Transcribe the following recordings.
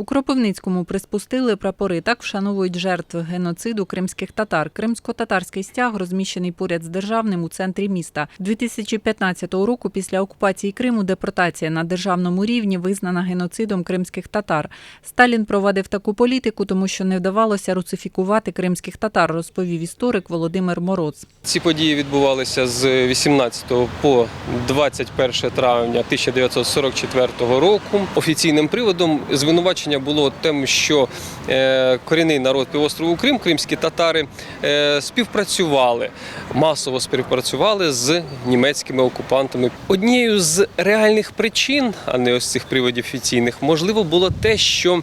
У Кропивницькому приспустили прапори. Так вшановують жертв геноциду кримських татар. Кримсько-татарський стяг розміщений поряд з державним у центрі міста. 2015 року після окупації Криму депортація на державному рівні визнана геноцидом кримських татар. Сталін провадив таку політику, тому що не вдавалося руцифікувати кримських татар, розповів історик Володимир Мороз. Ці події відбувалися з 18 по 21 травня 1944 року. Офіційним приводом звинувачення було тим, що е, корінний народ півострову Крим, кримські татари, е, співпрацювали, масово співпрацювали з німецькими окупантами. Однією з реальних причин, а не ось цих приводів офіційних, можливо, було те, що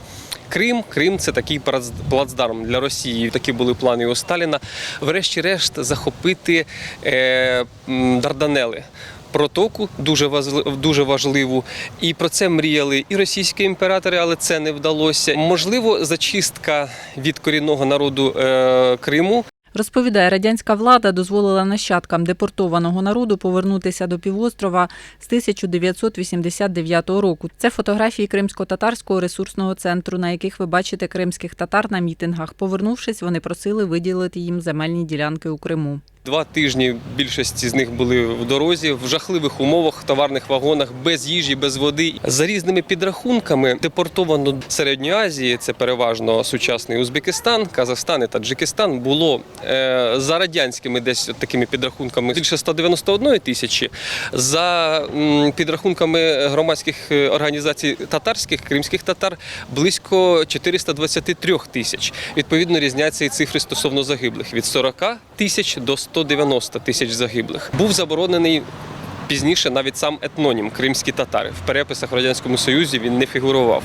Крим, Крим це такий плацдарм для Росії. Такі були плани у Сталіна. Врешті-решт захопити е, Дарданели. Протоку дуже дуже важливу, і про це мріяли і російські імператори, але це не вдалося. Можливо, зачистка від корінного народу е, Криму Розповідає, радянська влада дозволила нащадкам депортованого народу повернутися до півострова з 1989 року. Це фотографії Кримсько-татарського ресурсного центру, на яких ви бачите кримських татар на мітингах. Повернувшись, вони просили виділити їм земельні ділянки у Криму. Два тижні більшість з них були в дорозі в жахливих умовах, товарних вагонах, без їжі, без води. За різними підрахунками депортовано до Середньої Азії, це переважно сучасний Узбекистан, Казахстан і Таджикистан. Було е, за радянськими десь такими підрахунками більше 191 тисячі. За м, підрахунками громадських е, організацій татарських, кримських татар, близько 423 тисяч. Відповідно, різняться і цифри стосовно загиблих від 40 тисяч до 190 тисяч загиблих. Був заборонений. Пізніше навіть сам етнонім кримські татари в переписах радянському союзі він не фігурував.